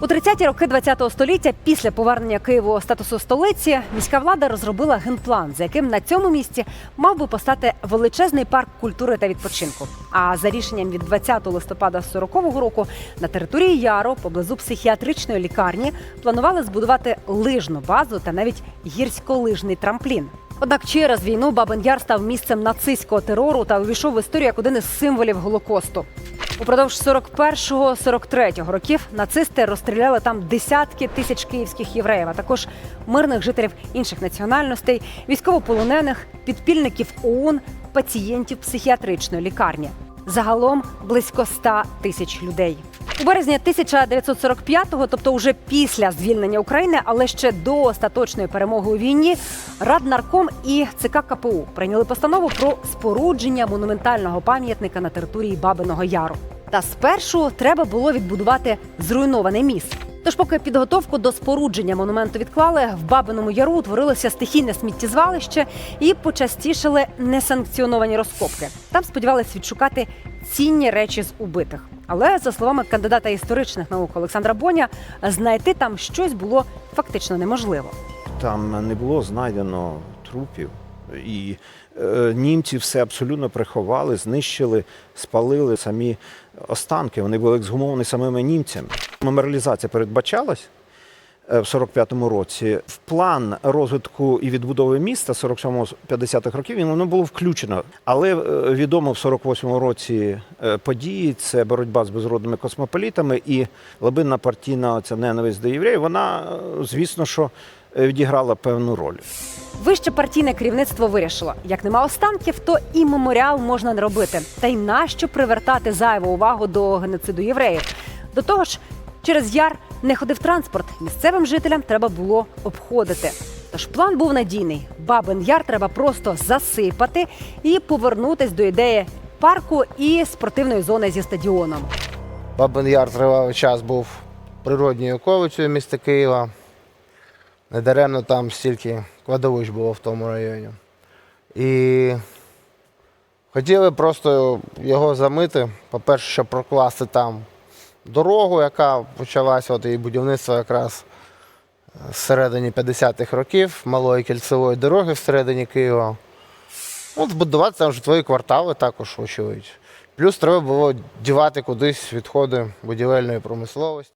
У 30-ті роки ХХ століття, після повернення Києву статусу столиці, міська влада розробила генплан, за яким на цьому місці мав би постати величезний парк культури та відпочинку. А за рішенням від 20 листопада 40-го року на території Яру, поблизу психіатричної лікарні, планували збудувати лижну базу та навіть гірськолижний трамплін. Однак через війну Бабин Яр став місцем нацистського терору та увійшов в історію як один із символів Голокосту. Упродовж 41-43 років нацисти розстріляли там десятки тисяч київських євреїв, а також мирних жителів інших національностей, військовополонених, підпільників ОУН, пацієнтів психіатричної лікарні. Загалом близько 100 тисяч людей. У березні 1945-го, тобто уже після звільнення України, але ще до остаточної перемоги у війні, Раднарком і ЦК КПУ прийняли постанову про спорудження монументального пам'ятника на території Бабиного Яру. Та спершу треба було відбудувати зруйноване міст. Тож, поки підготовку до спорудження монументу відклали, в Бабиному Яру утворилося стихійне сміттєзвалище і почастішали несанкціоновані розкопки. Там сподівалися відшукати цінні речі з убитих. Але за словами кандидата історичних наук Олександра Боня, знайти там щось було фактично неможливо. Там не було знайдено трупів, і е, німці все абсолютно приховали, знищили, спалили самі останки. Вони були ексгумовані самими німцями. Меморіалізація передбачалась. е, В 45-му році в план розвитку і відбудови міста 47-50-х років він воно було включено. Але е, відомо в 48-му році е, події це боротьба з безродними космополітами і глибинна партійна ця ненависть до євреїв. Вона, звісно, що відіграла певну роль. Вище партійне керівництво вирішило: як нема останків, то і меморіал можна не робити. Та й нащо привертати зайву увагу до геноциду євреїв? До того ж, через яр не ходив транспорт. Місцевим жителям треба було обходити. Тож план був надійний. Бабин яр треба просто засипати і повернутись до ідеї парку і спортивної зони зі стадіоном. Бабин Яр тривалий час був природньою оковицею міста Києва. Недаремно там стільки кладовищ було в тому районі. І хотіли просто його замити. По-перше, щоб прокласти там дорогу, яка почалася, от її будівництво якраз з середині 50-х років, малої кільцевої дороги всередині Києва. Ну, збудувати там житлові квартали також, очевидь. Плюс треба було дівати кудись відходи будівельної промисловості.